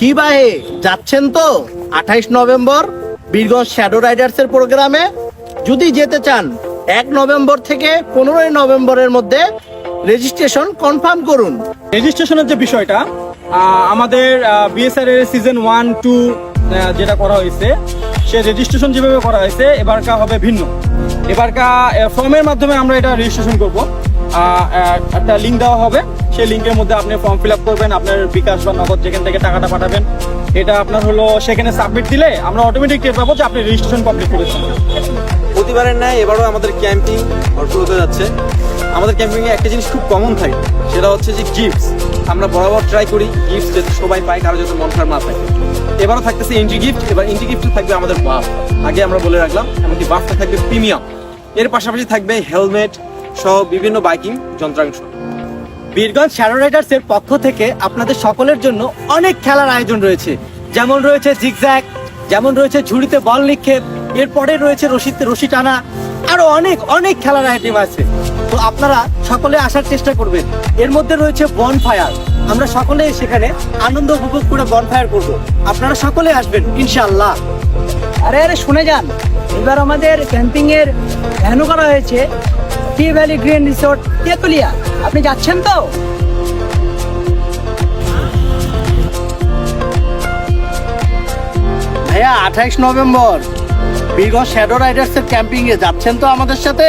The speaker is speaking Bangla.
কি ভাই যাচ্ছেন তো? আঠাইশ নভেম্বর, বীরগঞ্জ শ্যাডো রাইডার্স এর প্রোগ্রামে। যদি যেতে চান, এক নভেম্বর থেকে পনেরোই নভেম্বরের মধ্যে রেজিস্ট্রেশন কনফার্ম করুন। রেজিস্ট্রেশনের যে বিষয়টা আমাদের বিএসআর এর সিজন ওয়ান টু যেটা করা হয়েছে, সে রেজিস্ট্রেশন যেভাবে করা হয়েছে, এবারকা হবে ভিন্ন। এবারকা ফর্মের মাধ্যমে আমরা এটা রেজিস্ট্রেশন করব। একটা লিঙ্ক দেওয়া হবে। সেই লিঙ্কের মধ্যে আপনি ফর্ম ফিল আপ করবেন, আপনার বিকাশ বা নগদ যেখান থেকে টাকাটা পাঠাবেন। এটা আপনার হলো সেখানে সাবমিট দিলে আমরা অটোমেটিক টের পাবো যে আপনি রেজিস্ট্রেশন কমপ্লিট করেছেন। প্রতিবারের ন্যায় এবারও আমাদের ক্যাম্পিং ভরপুর হতে যাচ্ছে। আমাদের ক্যাম্পিংয়ে একটা জিনিস খুব কমন থাকে, সেটা হচ্ছে যে গিফটস আমরা বরাবর ট্রাই করি গিফটস যাতে সবাই পায়, কারও যাতে মন খারাপ না থাকে। এবারও থাকতেছে এন্ট্রি গিফট এবার এন্ট্রি গিফটে থাকবে আমাদের বাফ আগে আমরা বলে রাখলাম, এমনকি বাফটা থাকবে প্রিমিয়াম এর পাশাপাশি থাকবে হেলমেট সহ বিভিন্ন বাইকিং যন্ত্রাংশ। বীরগঞ্জ শ্যারো রাইডার্স এর পক্ষ থেকে আপনাদের সকলের জন্য অনেক খেলার আয়োজন রয়েছে। যেমন রয়েছে জিগজ্যাগ যেমন রয়েছে ঝুড়িতে বল নিক্ষেপ, এরপরে রয়েছে রশিতে রশি টানা, আরও অনেক অনেক খেলার আইটেম আছে। তো আপনারা সকলে আসার চেষ্টা করবেন। এর মধ্যে রয়েছে বন ফায়ার আমরা সকলে সেখানে আনন্দ উপভোগ করে বন ফায়ার করব। আপনারা সকলে আসবেন, ইনশাআল্লাহ। আরে আরে, শুনে যান। এবার আমাদের ক্যাম্পিং এর ভ্যানও করা হয়েছে। Tea valley green resort Tetulia. আপনি যাচ্ছেন তো? ভাইয়া, আঠাইশ নভেম্বর। বীরগঞ্জ শ্যাডো রাইডার্স এর ক্যাম্পিং এ যাচ্ছেন তো আমাদের সাথে?